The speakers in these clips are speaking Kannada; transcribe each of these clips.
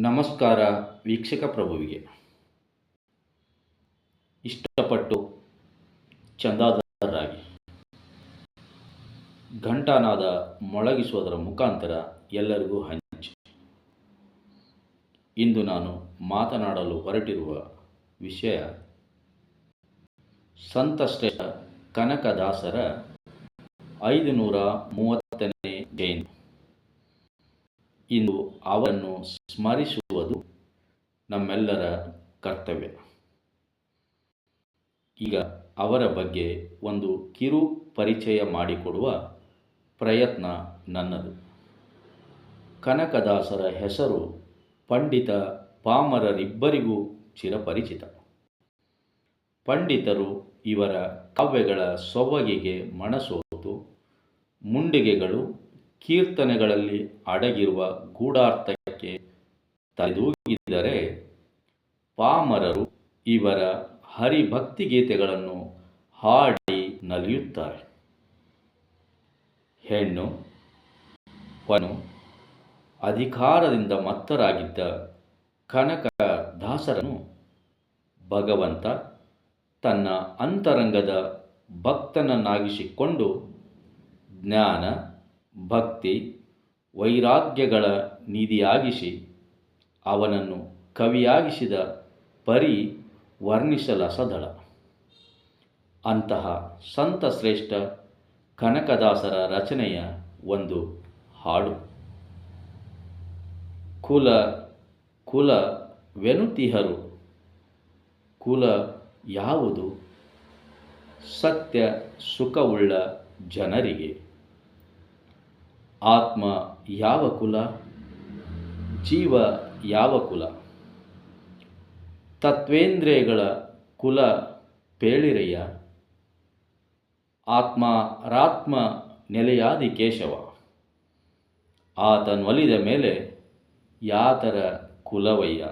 ನಮಸ್ಕಾರ ವೀಕ್ಷಕ ಪ್ರಭುವಿಗೆ. ಇಷ್ಟಪಟ್ಟು ಚಂದಾದಾರರಾಗಿ ಘಂಟಾನಾದ ಮೊಳಗಿಸುವುದರ ಮುಖಾಂತರ ಎಲ್ಲರಿಗೂ ಹಂಚಿ. ಇಂದು ನಾನು ಮಾತನಾಡಲು ಹೊರಟಿರುವ ವಿಷಯ ಸಂತಶ್ರೇಷ್ಠ ಕನಕದಾಸರ ಐದು ನೂರ ಮೂವತ್ತನೇ ಜಯಂತಿ. ಇಂದು ಅವರನ್ನು ಸ್ಮರಿಸುವುದು ನಮ್ಮೆಲ್ಲರ ಕರ್ತವ್ಯ. ಈಗ ಅವರ ಬಗ್ಗೆ ಒಂದು ಕಿರು ಪರಿಚಯ ಮಾಡಿಕೊಡುವ ಪ್ರಯತ್ನ ನನ್ನದು. ಕನಕದಾಸರ ಹೆಸರು ಪಂಡಿತ ಪಾಮರರಿಬ್ಬರಿಗೂ ಚಿರಪರಿಚಿತ. ಪಂಡಿತರು ಇವರ ಕಾವ್ಯಗಳ ಸೊಬಗಿಗೆ ಮನಸೋತು, ಮುಂಡಿಗೆಗಳು ಕೀರ್ತನೆಗಳಲ್ಲಿ ಅಡಗಿರುವ ಗೂಢಾರ್ಥಕ್ಕೆ ತಲೆದೂಗಿದರೆ ಪಾಮರರು ಇವರ ಹರಿಭಕ್ತಿ ಗೀತೆಗಳನ್ನು ಹಾಡಿ ನಲಿಯುತ್ತಾರೆ. ಹೆಣ್ಣು ವನು ಅಧಿಕಾರದಿಂದ ಮತ್ತರಾಗಿದ್ದ ಕನಕ ದಾಸರನು ಭಗವಂತ ತನ್ನ ಅಂತರಂಗದ ಭಕ್ತನನ್ನಾಗಿಸಿಕೊಂಡು ಜ್ಞಾನ ಭಕ್ತಿ ವೈರಾಗ್ಯಗಳ ನಿಧಿಯಾಗಿಸಿ ಅವನನ್ನು ಕವಿಯಾಗಿಸಿದ ಪರಿ ವರ್ಣಿಸಲಸದಳ ಅಂತಹ ಸಂತ ಶ್ರೇಷ್ಠ ಕನಕದಾಸರ ರಚನೆಯ ಒಂದು ಹಾಡು. ಕುಲ ಕುಲ ವೆನುತಿಹರು, ಕುಲ ಯಾವುದು? ಸತ್ಯ ಸುಖವುಳ್ಳ ಜನರಿಗೆ. ಆತ್ಮ ಯಾವ ಕುಲ, ಜೀವ ಯಾವ ಕುಲ? ತತ್ವೇಂದ್ರಿಯಗಳ ಕುಲ ಪೇಳಿರಯ್ಯ ಆತ್ಮ ರಾತ್ಮ ನೆಲೆಯಾದಿ ಕೇಶವ. ಆತನೊಲಿದ ಮೇಲೆ ಯಾತರ ಕುಲವಯ್ಯ?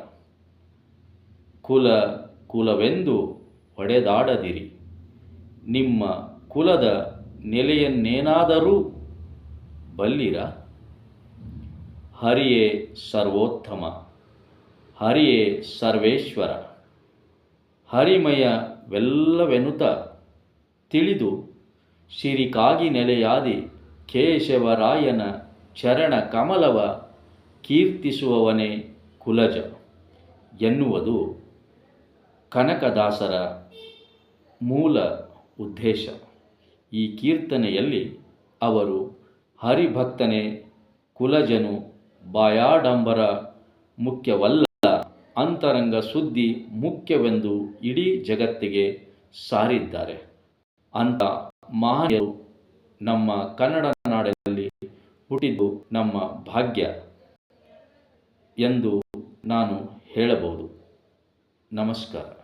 ಕುಲ ಕುಲವೆಂದು ಹೊಡೆದಾಡದಿರಿ. ನಿಮ್ಮ ಕುಲದ ನೆಲೆಯನ್ನೇನಾದರೂ ಬಲ್ಲಿರ. ಹರಿಯೇ ಸರ್ವೋತ್ತಮ. ಹರಿಯೇ ಸರ್ವೇಶ್ವರ. ಹರಿಮಯವೆಲ್ಲವೆನುತ ತಿಳಿದು ಸಿರಿಕಾಗಿ ನೆಲೆಯಾದಿ ಕೇಶವರಾಯನ ಚರಣ ಕಮಲವ ಕೀರ್ತಿಸುವವನೇ ಕುಲಜ ಎನ್ನುವುದು ಕನಕದಾಸರ ಮೂಲ ಉದ್ದೇಶ. ಈ ಕೀರ್ತನೆಯಲ್ಲಿ ಅವರು ಹರಿಭಕ್ತನೇ ಕುಲಜನು ಬಾಯಾಡಂಬರ ಮುಖ್ಯವಲ್ಲ. ಅಂತರಂಗ ಸುದ್ದಿ ಮುಖ್ಯವೆಂದು ಇಡೀ ಜಗತ್ತಿಗೆ ಸಾರಿದ್ದಾರೆ. ಅಂತ ಮಹನೀಯರು ನಮ್ಮ ಕನ್ನಡ ನಾಡಿನಲ್ಲಿ ಹುಟ್ಟಿದ್ದು ನಮ್ಮ ಭಾಗ್ಯ ಎಂದು ನಾನು ಹೇಳಬಹುದು. ನಮಸ್ಕಾರ.